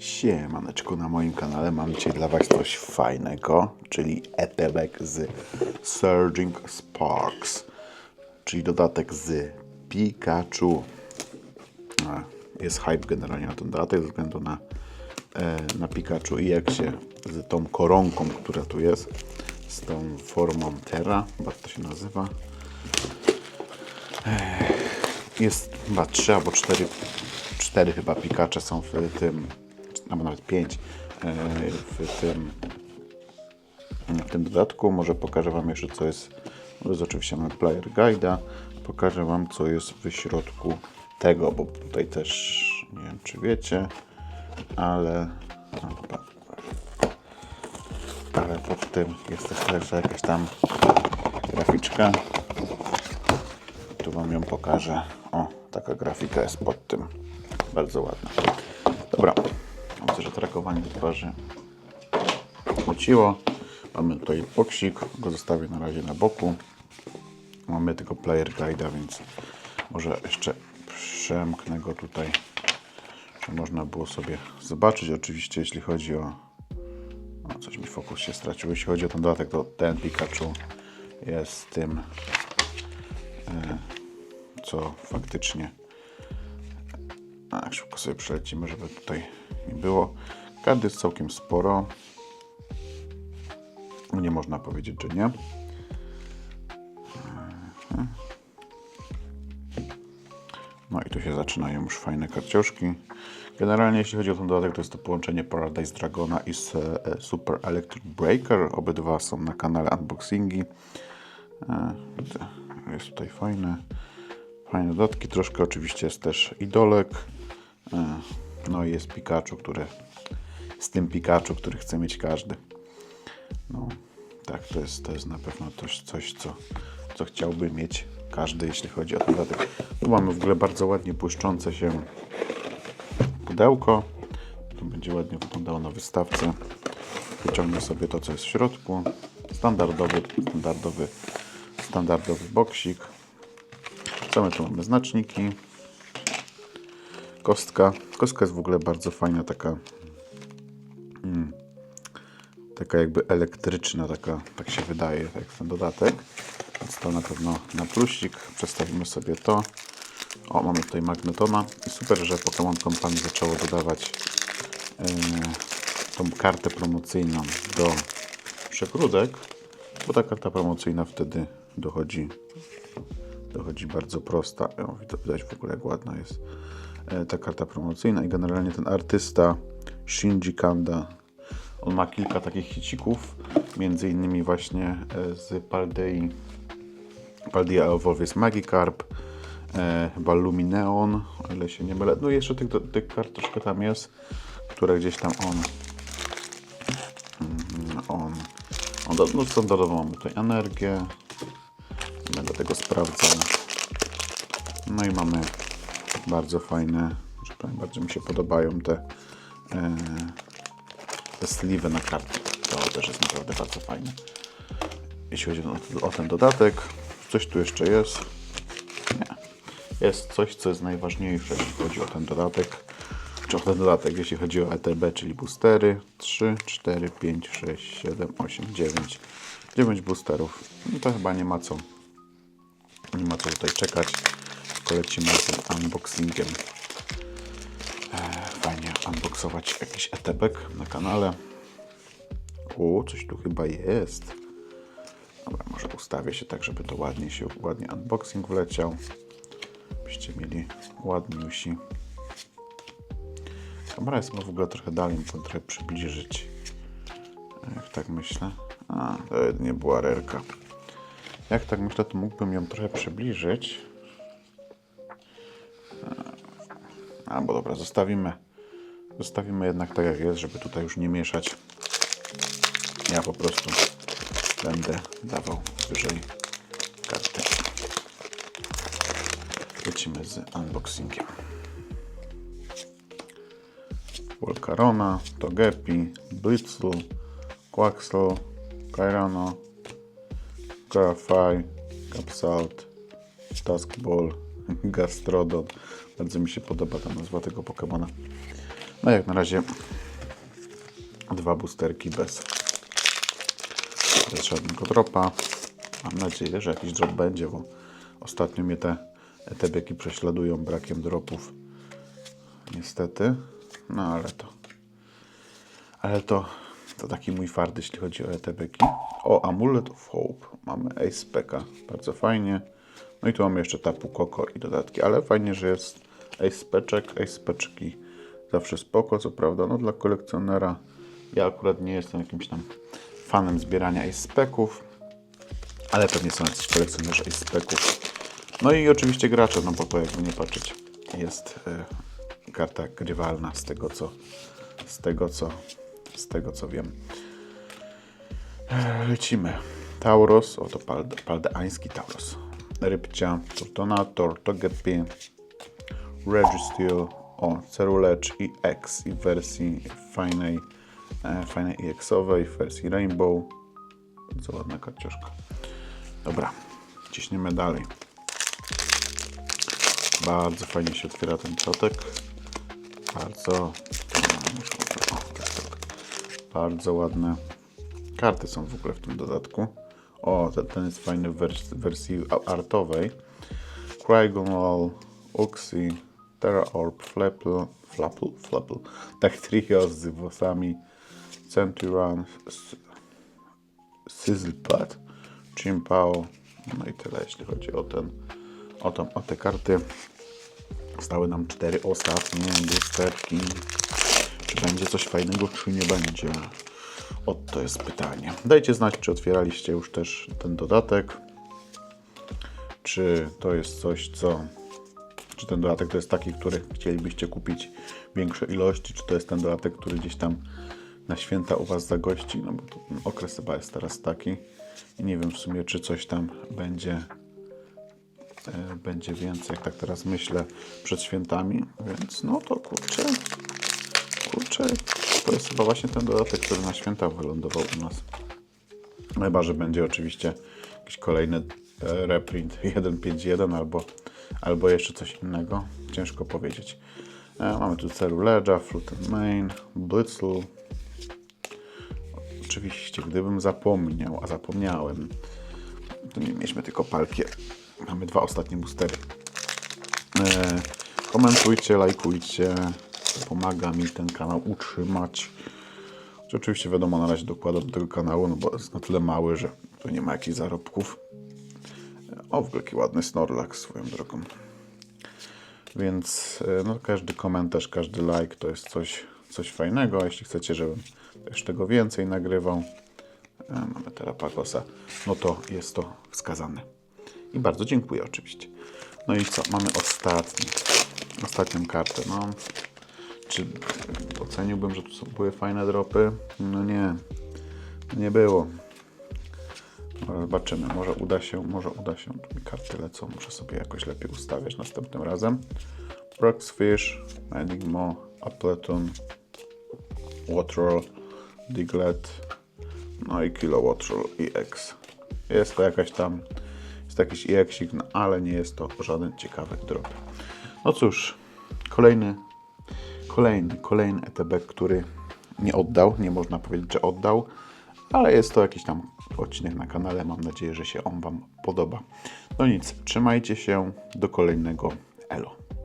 Siemaneczku, na moim kanale mam dzisiaj dla Was coś fajnego, czyli etebek z Surging Sparks, czyli dodatek z Pikachu. Jest hype generalnie na ten dodatek ze względu na, e, na Pikachu i jak się z tą koronką, która tu jest, z tą formą Terra, chyba to się nazywa, jest chyba trzy albo cztery, cztery chyba Pikacze są w tym, albo nawet pięć e, w tym, w tym dodatku. Może pokażę Wam jeszcze co jest, to jest oczywiście mamy Player Guide'a, pokażę Wam co jest w środku tego, bo tutaj też, nie wiem czy wiecie, ale no, ale pod tym jest też też jakaś tam graficzka. Tu Wam ją pokażę. O, taka grafika jest pod tym. Bardzo ładna. Dobra. Widzę, że trakowanie twarzy wróciło. Mamy tutaj boksik. Go zostawię na razie na boku. Mamy tylko player guide'a, więc może jeszcze przemknę go tutaj, że można było sobie zobaczyć. Oczywiście, jeśli chodzi o... o coś mi fokus się stracił. Jeśli chodzi o ten dodatek, to ten Pikachu jest tym co faktycznie a, szybko sobie przelecimy, żeby tutaj nie było. Kart jest całkiem sporo. Nie można powiedzieć, że nie. No i tu się zaczynają już fajne karcioszki. Generalnie jeśli chodzi o ten dodatek, to jest to połączenie Paradise Dragona i e, Super Electric Breaker. Obydwa są na kanale unboxingi. E, Jest tutaj fajne. Fajne dodatki. Troszkę oczywiście jest też idolek. No i jest Pikachu, który z tym Pikachu, który chce mieć każdy. No, tak, to jest, to jest na pewno coś, coś co, co chciałby mieć każdy, jeśli chodzi o ten dodatek. Tu mamy w ogóle bardzo ładnie błyszczące się pudełko. To będzie ładnie wyglądało na wystawce. Wyciągnę sobie to, co jest w środku. Standardowy, standardowy, standardowy boksik. Co my tu mamy? Znaczniki. Kostka. Kostka jest w ogóle bardzo fajna, taka mm, taka jakby elektryczna, taka, tak się wydaje, jak ten dodatek. Więc to na pewno na plusik. Przestawimy sobie to. O, mamy tutaj magnetona. I super, że Pokémon Company zaczęło dodawać e, tą kartę promocyjną do przegródek, bo ta karta promocyjna wtedy dochodzi dochodzi bardzo prosta. O, widać- w ogóle jak ładna jest e, ta karta promocyjna i generalnie ten artysta Shinji Kanda on ma kilka takich hicików, między innymi właśnie e, z Paldei Paldea Evolve Magikarp e, chyba Lumineon, o ile się nie mylę. No i jeszcze tych, tych kart troszkę tam jest, które gdzieś tam on mm, on, on do- no standardowo mamy tutaj energię będę tego sprawdzał no i mamy bardzo fajne że powiem, bardzo mi się podobają te e, te sliwy na kartę to też jest naprawdę bardzo fajne. Jeśli chodzi o, o ten dodatek coś tu jeszcze jest? Nie. jest coś co jest najważniejsze jeśli chodzi o ten dodatek. Czy o ten dodatek, jeśli chodzi o ETB, czyli boostery. 3, 4, 5, 6, 7, 8, 9 9 boosterów. No to chyba nie ma co nie ma co tutaj czekać tylko lecimy z unboxingiem. E, fajnie unboxować jakiś etebek na kanale. O, coś tu chyba jest. Dobra, może ustawię się tak, żeby to ładnie się, ładnie unboxing wleciał. Byście mieli ładniusi kamera jest w ogóle trochę dalej, muszę trochę przybliżyć. Jak tak myślę? A, to nie była rerka. Jak tak myślę, to mógłbym ją trochę przybliżyć. Albo dobra, zostawimy. Zostawimy jednak tak jak jest, żeby tutaj już nie mieszać. Ja po prostu będę dawał wyżej kartę. Lecimy z unboxingiem. Volcarona, Togepi, Blitzel, Quaxel, Kairano, Garafai, Capsalt, Taskball, Gastrodon. Bardzo mi się podoba ta nazwa tego Pokemona. No jak na razie dwa boosterki bez, bez żadnego dropa. Mam nadzieję, że jakiś drop będzie, bo ostatnio mnie te etebeki prześladują brakiem dropów. Niestety. No ale to ale to, to taki mój fart, jeśli chodzi o ETB-ki. O, Amulet of Hope. Mamy Ace Peka. Bardzo fajnie. No i tu mamy jeszcze Tapu Koko i dodatki. Ale fajnie, że jest Ace Peczek. Ace Peczki zawsze spoko, co prawda. No dla kolekcjonera. Ja akurat nie jestem jakimś tam fanem zbierania Ace Peków. Ale pewnie są jacyś kolekcjonerzy Ace Peków. No i oczywiście gracze, no bo to jakby nie patrzeć. Jest y, karta grywalna z tego co z tego co z tego co wiem. E, Lecimy. Tauros, oto palde, paldeański Tauros. Rybcia, Tortonator, Togepi, Registeel, o, Cerulecz i X i w wersji fajnej, e, fajnej EX-owej, w wersji Rainbow. Bardzo ładna karcioszka. Dobra, ciśniemy dalej. Bardzo fajnie się otwiera ten czotek. Bardzo. Bardzo ładne karty są w ogóle w tym dodatku. O, ten, ten jest fajny w wers- wersji artowej. Crygonal, Uxie, Terra Orb, Flapple, Flapple, Flapple, Dactyrios z włosami, Centurion, Sizzlepad, Chimpao. No i tyle, jeśli chodzi o ten, o, tą, o te karty. Zostały nam cztery ostatnie boosterki. Czy będzie coś fajnego, czy nie będzie? Oto jest pytanie. Dajcie znać, czy otwieraliście już też ten dodatek. Czy to jest coś, co. Czy ten dodatek to jest taki, który chcielibyście kupić większe ilości? Czy to jest ten dodatek, który gdzieś tam na święta u Was zagości? No bo ten okres chyba jest teraz taki. I nie wiem w sumie, czy coś tam będzie e, będzie więcej, jak tak teraz myślę, przed świętami, więc no to kurczę, kurczę, to jest chyba właśnie ten dodatek, który na święta wylądował u nas. Chyba, że będzie oczywiście jakiś kolejny e, reprint 1.5.1 albo, albo jeszcze coś innego, ciężko powiedzieć. E, mamy tu Ceruledge'a, Fruit and Main, Blitzl, Oczywiście, gdybym zapomniał, a zapomniałem, to nie mieliśmy tylko palkie. Mamy dwa ostatnie boostery. E, komentujcie, lajkujcie. Pomaga mi ten kanał utrzymać. Czy oczywiście wiadomo, na razie dokładam do tego kanału, no bo jest na tyle mały, że tu nie ma jakichś zarobków. O, w ogóle jaki ładny Snorlax swoją drogą. Więc e, no, każdy komentarz, każdy like to jest coś, coś fajnego. Jeśli chcecie, żebym też tego więcej nagrywał, e, mamy Terapagosa, no to jest to wskazane. I bardzo dziękuję oczywiście. No i co? Mamy ostatni, ostatnią kartę. No, czy oceniłbym, że tu były fajne dropy? No nie, nie było. No, zobaczymy, może uda się, może uda się. Tu mi karty lecą, muszę sobie jakoś lepiej ustawiać następnym razem. Broxfish, Enigmo, Appleton, Waterall, Diglett, no i Kilo Waterall EX. Jest to jakaś tam, jest jakiś EXik, no ale nie jest to żaden ciekawy drop. No cóż, kolejny, kolejny, kolejny ETB, który nie oddał, nie można powiedzieć, że oddał, ale jest to jakiś tam odcinek na kanale. Mam nadzieję, że się on Wam podoba. No nic, trzymajcie się, do kolejnego Elo.